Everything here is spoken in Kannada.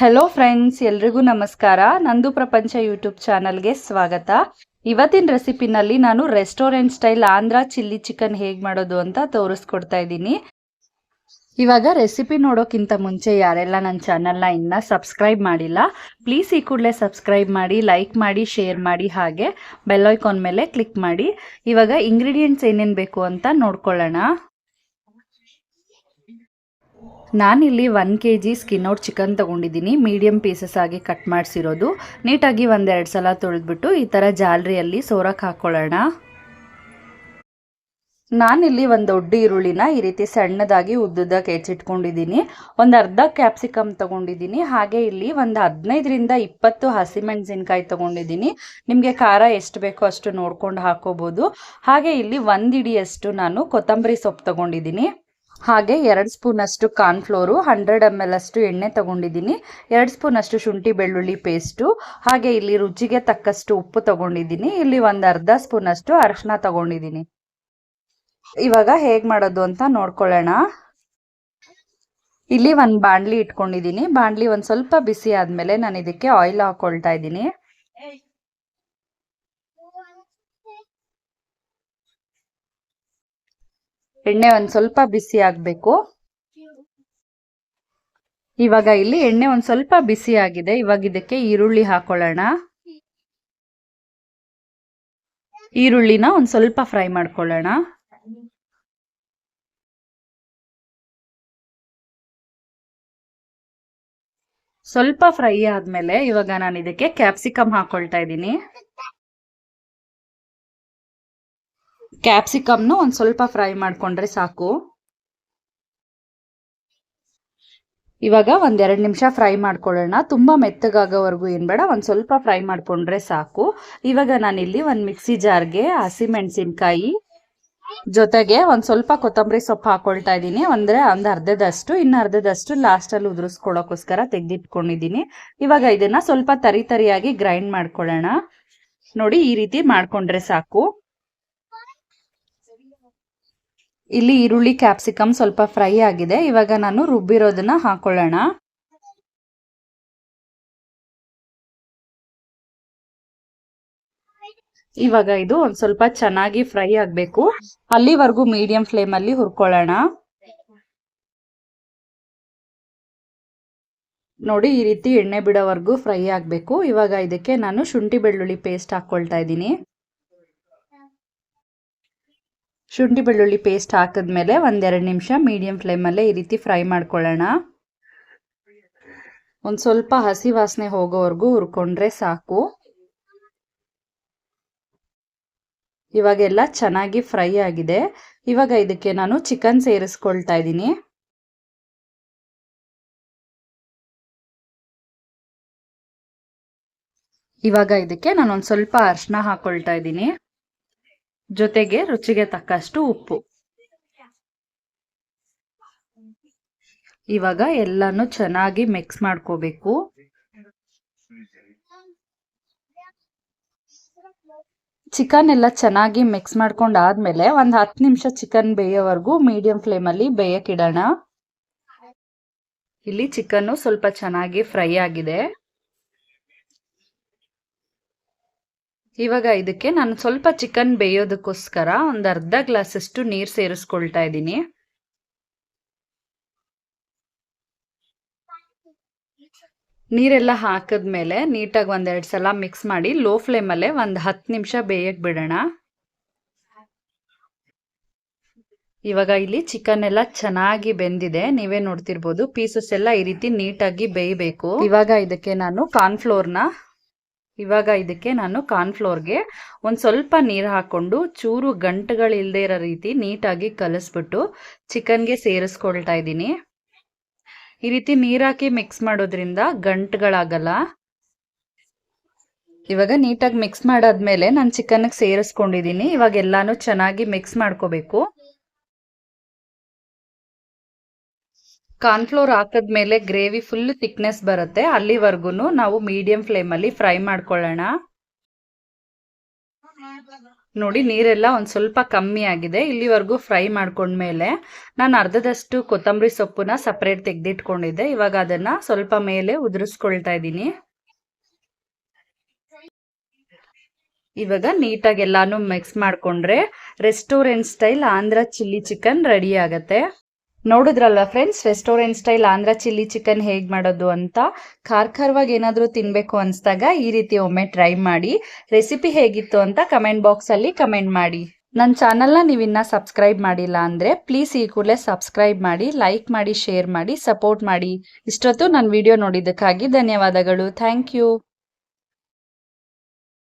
ಹಲೋ ಫ್ರೆಂಡ್ಸ್ ಎಲ್ರಿಗೂ ನಮಸ್ಕಾರ. ನಂದು ಪ್ರಪಂಚ ಯೂಟ್ಯೂಬ್ ಚಾನಲ್ಗೆ ಸ್ವಾಗತ. ಇವತ್ತಿನ ರೆಸಿಪಿನಲ್ಲಿ ನಾನು restaurant style Andhra chilli chicken ಹೇಗೆ ಮಾಡೋದು ಅಂತ ತೋರಿಸ್ಕೊಡ್ತಾ ಇದ್ದೀನಿ. ಇವಾಗ ರೆಸಿಪಿ ನೋಡೋಕ್ಕಿಂತ ಮುಂಚೆ ಯಾರೆಲ್ಲ ನನ್ನ ಚಾನಲ್ನ ಇನ್ನೂ ಸಬ್ಸ್ಕ್ರೈಬ್ ಮಾಡಿಲ್ಲ ಪ್ಲೀಸ್ ಈ ಕೂಡಲೇ ಸಬ್ಸ್ಕ್ರೈಬ್ ಮಾಡಿ ಲೈಕ್ ಮಾಡಿ ಶೇರ್ ಮಾಡಿ ಹಾಗೆ ಬೆಲ್ಲೈಕಾನ್ ಮೇಲೆ ಕ್ಲಿಕ್ ಮಾಡಿ. ಇವಾಗ ಇಂಗ್ರೀಡಿಯೆಂಟ್ಸ್ ಏನೇನು ಬೇಕು ಅಂತ ನೋಡ್ಕೊಳ್ಳೋಣ. ನಾನಿಲ್ಲಿ one K G skin out chicken ತೊಗೊಂಡಿದ್ದೀನಿ. ಮೀಡಿಯಮ್ ಪೀಸಸ್ ಆಗಿ ಕಟ್ ಮಾಡಿಸಿರೋದು. ನೀಟಾಗಿ ಒಂದೆರಡು ಸಲ ತೊಳೆದ್ಬಿಟ್ಟು ಈ ಥರ ಜಾಲರಿಯಲ್ಲಿ ಸೋರಕ್ಕೆ ಹಾಕ್ಕೊಳ್ಳೋಣ ನಾನಿಲ್ಲಿ ಒಂದು ದೊಡ್ಡ ಈರುಳ್ಳಿನ ಈ ರೀತಿ ಸಣ್ಣದಾಗಿ ಉದ್ದುದ್ದಕ್ಕೆ ಹೆಚ್ಚಿಟ್ಕೊಂಡಿದ್ದೀನಿ. ಒಂದು ಅರ್ಧ ಕ್ಯಾಪ್ಸಿಕಮ್ ತೊಗೊಂಡಿದ್ದೀನಿ. ಹಾಗೆ ಇಲ್ಲಿ ಒಂದು ಹದಿನೈದರಿಂದ ಇಪ್ಪತ್ತು ಹಸಿಮೆಣಸಿನ್ಕಾಯಿ ತೊಗೊಂಡಿದ್ದೀನಿ. ನಿಮಗೆ ಖಾರ ಎಷ್ಟು ಬೇಕೋ ಅಷ್ಟು ನೋಡ್ಕೊಂಡು ಹಾಕೋಬೋದು. ಹಾಗೆ ಇಲ್ಲಿ ಒಂದು ಇಡಿಯಷ್ಟು ನಾನು ಕೊತ್ತಂಬರಿ ಸೊಪ್ಪು ತೊಗೊಂಡಿದ್ದೀನಿ. ಹಾಗೆ ಎರಡು ಸ್ಪೂನ್ ಅಷ್ಟು ಕಾರ್ನ್ಫ್ಲೋರು ಹಂಡ್ರೆಡ್ ಎಂ ಎಲ್ ಅಷ್ಟು ಎಣ್ಣೆ ತಗೊಂಡಿದ್ದೀನಿ. ಎರಡು ಸ್ಪೂನ್ ಅಷ್ಟು ಶುಂಠಿ ಬೆಳ್ಳುಳ್ಳಿ ಪೇಸ್ಟು, ಹಾಗೆ ಇಲ್ಲಿ ರುಚಿಗೆ ತಕ್ಕಷ್ಟು ಉಪ್ಪು ತಗೊಂಡಿದ್ದೀನಿ. ಇಲ್ಲಿ ಒಂದು ಅರ್ಧ ಸ್ಪೂನ್ ಅಷ್ಟು ಅರಿಶಿನ ತಗೊಂಡಿದ್ದೀನಿ. ಇವಾಗ ಹೇಗೆ ಮಾಡೋದು ಅಂತ ನೋಡ್ಕೊಳ್ಳೋಣ. ಇಲ್ಲಿ ಒಂದು ಬಾಂಡ್ಲಿ ಇಟ್ಕೊಂಡಿದ್ದೀನಿ. ಬಾಂಡ್ಲಿ ಒಂದು ಸ್ವಲ್ಪ ಬಿಸಿ ಆದಮೇಲೆ ನಾನು ಇದಕ್ಕೆ ಆಯಿಲ್ ಹಾಕ್ಕೊಳ್ತಾ ಇದ್ದೀನಿ. ಎಣ್ಣೆ ಒಂದ್ ಸ್ವಲ್ಪ ಬಿಸಿ ಆಗಬೇಕು. ಇವಾಗ ಇಲ್ಲಿ ಎಣ್ಣೆ ಒಂದ್ ಸ್ವಲ್ಪ ಬಿಸಿ ಆಗಿದೆ. ಇವಾಗ ಇದಕ್ಕೆ ಈರುಳ್ಳಿ ಹಾಕೊಳ್ಳೋಣ. ಈರುಳ್ಳಿನ ಒಂದ್ ಸ್ವಲ್ಪ ಫ್ರೈ ಮಾಡ್ಕೊಳ್ಳೋಣ. ಸ್ವಲ್ಪ ಫ್ರೈ ಆದ್ಮೇಲೆ ಇವಾಗ ನಾನು ಇದಕ್ಕೆ ಕ್ಯಾಪ್ಸಿಕಮ್ ಹಾಕೊಳ್ತಾ ಇದ್ದೀನಿ. ಕ್ಯಾಪ್ಸಿಕಮ್ನು ಒಂದು ಸ್ವಲ್ಪ ಫ್ರೈ ಮಾಡ್ಕೊಂಡ್ರೆ ಸಾಕು. ಇವಾಗ ಒಂದೆರಡು ನಿಮಿಷ ಫ್ರೈ ಮಾಡ್ಕೊಳ್ಳೋಣ. ತುಂಬ ಮೆತ್ತಗಾಗೋವರೆಗೂ ಏನು ಬೇಡ, ಒಂದು ಸ್ವಲ್ಪ ಫ್ರೈ ಮಾಡ್ಕೊಂಡ್ರೆ ಸಾಕು. ಇವಾಗ ನಾನಿಲ್ಲಿ ಒಂದು ಮಿಕ್ಸಿ ಜಾರ್ಗೆ ಹಸಿಮೆಣಸಿನ್ಕಾಯಿ ಜೊತೆಗೆ ಒಂದು ಸ್ವಲ್ಪ ಕೊತ್ತಂಬರಿ ಸೊಪ್ಪು ಹಾಕೊಳ್ತಾ ಇದ್ದೀನಿ. ಅಂದರೆ ಒಂದು ಅರ್ಧದಷ್ಟು, ಇನ್ನು ಅರ್ಧದಷ್ಟು ಲಾಸ್ಟಲ್ಲಿ ಉದುರಿಸ್ಕೊಳ್ಳೋಕ್ಕೋಸ್ಕರ ತೆಗೆದಿಟ್ಕೊಂಡಿದ್ದೀನಿ. ಇವಾಗ ಇದನ್ನ ಸ್ವಲ್ಪ ತರಿ ತರಿಯಾಗಿ ಗ್ರೈಂಡ್ ಮಾಡ್ಕೊಳ್ಳೋಣ. ನೋಡಿ ಈ ರೀತಿ ಮಾಡ್ಕೊಂಡ್ರೆ ಸಾಕು. ಇಲ್ಲಿ ಈರುಳ್ಳಿ ಕ್ಯಾಪ್ಸಿಕಮ್ ಸ್ವಲ್ಪ ಫ್ರೈ ಆಗಿದೆ. ಇವಾಗ ನಾನು ರುಬ್ಬಿರೋದನ್ನ ಹಾಕೊಳ್ಳೋಣ. ಇವಾಗ ಇದು ಒಂದ್ ಸ್ವಲ್ಪ ಚೆನ್ನಾಗಿ ಫ್ರೈ ಆಗ್ಬೇಕು. ಅಲ್ಲಿವರೆಗೂ ಮೀಡಿಯಂ ಫ್ಲೇಮ್ ಅಲ್ಲಿ ಹುರ್ಕೊಳ್ಳೋಣ. ನೋಡಿ, ಈ ರೀತಿ ಎಣ್ಣೆ ಬಿಡೋವರೆಗೂ ಫ್ರೈ ಆಗಬೇಕು. ಇವಾಗ ಇದಕ್ಕೆ ನಾನು ಶುಂಠಿ ಬೆಳ್ಳುಳ್ಳಿ ಪೇಸ್ಟ್ ಹಾಕೊಳ್ತಾ ಇದ್ದೀನಿ. ಶುಂಠಿ ಬೆಳ್ಳುಳ್ಳಿ ಪೇಸ್ಟ್ ಹಾಕಿದ್ಮೇಲೆ ಒಂದೆರಡು ನಿಮಿಷ ಮೀಡಿಯಂ ಫ್ಲೇಮಲ್ಲೇ ಈ ರೀತಿ ಫ್ರೈ ಮಾಡ್ಕೊಳ್ಳೋಣ. ಒಂದು ಸ್ವಲ್ಪ ಹಸಿ ವಾಸನೆ ಹೋಗೋವರೆಗೂ ಹುರ್ಕೊಂಡ್ರೆ ಸಾಕು. ಇವಾಗೆಲ್ಲ ಚೆನ್ನಾಗಿ ಫ್ರೈ ಆಗಿದೆ. ಇವಾಗ ಇದಕ್ಕೆ ನಾನು ಚಿಕನ್ ಸೇರಿಸ್ಕೊಳ್ತಾ ಇದ್ದೀನಿ. ಇವಾಗ ಇದಕ್ಕೆ ನಾನು ಒಂದು ಸ್ವಲ್ಪ ಅರ್ಶಿನ ಹಾಕೊಳ್ತಾ ಇದ್ದೀನಿ. ಜೊತೆಗೆ ರುಚಿಗೆ ತಕ್ಕಷ್ಟು ಉಪ್ಪು. ಇವಾಗ ಎಲ್ಲಾನು ಚೆನ್ನಾಗಿ ಮಿಕ್ಸ್ ಮಾಡ್ಕೋಬೇಕು. ಚಿಕನ್ ಎಲ್ಲ ಚೆನ್ನಾಗಿ ಮಿಕ್ಸ್ ಮಾಡ್ಕೊಂಡು ಆದ್ಮೇಲೆ ಒಂದು ಹತ್ತು ನಿಮಿಷ ಚಿಕನ್ ಬೇಯೋವರೆಗೂ ಮೀಡಿಯಂ ಫ್ಲೇಮಲ್ಲಿ ಬೇಯಕ್ಕಿಡೋಣ ಇಲ್ಲಿ ಚಿಕನ್ನು ಸ್ವಲ್ಪ ಚೆನ್ನಾಗಿ ಫ್ರೈ ಆಗಿದೆ. ಇವಾಗ ಇದಕ್ಕೆ ನಾನು ಸ್ವಲ್ಪ ಚಿಕನ್ ಬೇಯೋದಕ್ಕೋಸ್ಕರ ಒಂದು ಅರ್ಧ ಗ್ಲಾಸಷ್ಟು ನೀರು ಸೇರಿಸ್ಕೊಳ್ತಾ ಇದ್ದೀನಿ. ನೀರೆಲ್ಲ ಹಾಕಿದ್ಮೇಲೆ ನೀಟಾಗಿ ಒಂದೆರಡು ಸಲ ಮಿಕ್ಸ್ ಮಾಡಿ ಲೋ ಫ್ಲೇಮಲ್ಲೇ ಒಂದು ಹತ್ತು ನಿಮಿಷ ಬೇಯಕ್ಕೆ ಬಿಡೋಣ. ಇವಾಗ ಇಲ್ಲಿ ಚಿಕನ್ ಎಲ್ಲ ಚೆನ್ನಾಗಿ ಬೆಂದಿದೆ. ನೀವೇ ನೋಡ್ತಿರ್ಬೋದು ಪೀಸಸ್ ಎಲ್ಲ ಈ ರೀತಿ ನೀಟಾಗಿ ಬೇಯಬೇಕು. ಇವಾಗ ಇದಕ್ಕೆ ನಾನು ಕಾರ್ನ್ಫ್ಲೋರ್ನ ಇವಾಗ ಇದಕ್ಕೆ ನಾನು ಕಾರ್ನ್ಫ್ಲೋರ್ಗೆ ಒಂದು ಸ್ವಲ್ಪ ನೀರು ಹಾಕ್ಕೊಂಡು ಚೂರು ಗಂಟುಗಳಿಲ್ಲದೆ ಇರೋ ರೀತಿ ನೀಟಾಗಿ ಕಲಿಸ್ಬಿಟ್ಟು ಚಿಕನ್ಗೆ ಸೇರಿಸ್ಕೊಳ್ತಾ ಇದ್ದೀನಿ. ಈ ರೀತಿ ನೀರಾಕಿ ಮಿಕ್ಸ್ ಮಾಡೋದ್ರಿಂದ ಗಂಟುಗಳಾಗಲ್ಲ. ಇವಾಗ ನೀಟಾಗಿ ಮಿಕ್ಸ್ ಮಾಡಾದ್ಮೇಲೆ ನಾನು ಚಿಕನ್ಗೆ ಸೇರಿಸ್ಕೊಂಡಿದ್ದೀನಿ ಇವಾಗ ಎಲ್ಲಾನು ಚೆನ್ನಾಗಿ ಮಿಕ್ಸ್ ಮಾಡ್ಕೋಬೇಕು. ಕಾರ್ನ್ಫ್ಲೋರ್ ಹಾಕಿದ್ಮೇಲೆ ಗ್ರೇವಿ ಫುಲ್ ಥಿಕ್ನೆಸ್ ಬರುತ್ತೆ. ಅಲ್ಲಿವರೆಗೂ ನಾವು ಮೀಡಿಯಂ ಫ್ಲೇಮಲ್ಲಿ ಫ್ರೈ ಮಾಡ್ಕೊಳ್ಳೋಣ. ನೋಡಿ, ನೀರೆಲ್ಲ ಒಂದು ಸ್ವಲ್ಪ ಕಮ್ಮಿ ಆಗಿದೆ. ಇಲ್ಲಿವರೆಗೂ ಫ್ರೈ ಮಾಡ್ಕೊಂಡ್ಮೇಲೆ ನಾನು ಅರ್ಧದಷ್ಟು ಕೊತ್ತಂಬರಿ ಸೊಪ್ಪನ್ನ ಸಪ್ರೇಟ್ ತೆಗೆದಿಟ್ಕೊಂಡಿದ್ದೆ. ಇವಾಗ ಅದನ್ನ ಸ್ವಲ್ಪ ಮೇಲೆ ಉದುರಿಸ್ಕೊಳ್ತಾ ಇದ್ದೀನಿ. ಇವಾಗ ನೀಟಾಗಿ ಎಲ್ಲಾನು ಮಿಕ್ಸ್ ಮಾಡ್ಕೊಂಡ್ರೆ restaurant style Andhra chilli chicken ready ಆಗತ್ತೆ. ನೋಡಿದ್ರಲ್ವಾ friends restaurant style Andhra chilli chicken ಹೇಗೆ ಮಾಡೋದು ಅಂತ? ಖಾರ ಖಾರವಾಗಿ ಏನಾದರೂ ತಿನ್ನಬೇಕು ಅನಿಸ್ದಾಗ ಈ ರೀತಿ ಒಮ್ಮೆ ಟ್ರೈ ಮಾಡಿ. ರೆಸಿಪಿ ಹೇಗಿತ್ತು ಅಂತ ಕಮೆಂಟ್ ಬಾಕ್ಸಲ್ಲಿ ಕಮೆಂಟ್ ಮಾಡಿ. ನನ್ನ ಚಾನಲ್ನ ನೀವಿನ್ನ ಸಬ್ಸ್ಕ್ರೈಬ್ ಮಾಡಿಲ್ಲ ಅಂದರೆ ಪ್ಲೀಸ್ ಈ ಕೂಡಲೇ ಸಬ್ಸ್ಕ್ರೈಬ್ ಮಾಡಿ ಲೈಕ್ ಮಾಡಿ ಶೇರ್ ಮಾಡಿ ಸಪೋರ್ಟ್ ಮಾಡಿ. ಇಷ್ಟೊತ್ತು ನನ್ನ ವಿಡಿಯೋ ನೋಡಿದ್ದಕ್ಕಾಗಿ ಧನ್ಯವಾದಗಳು. Thank you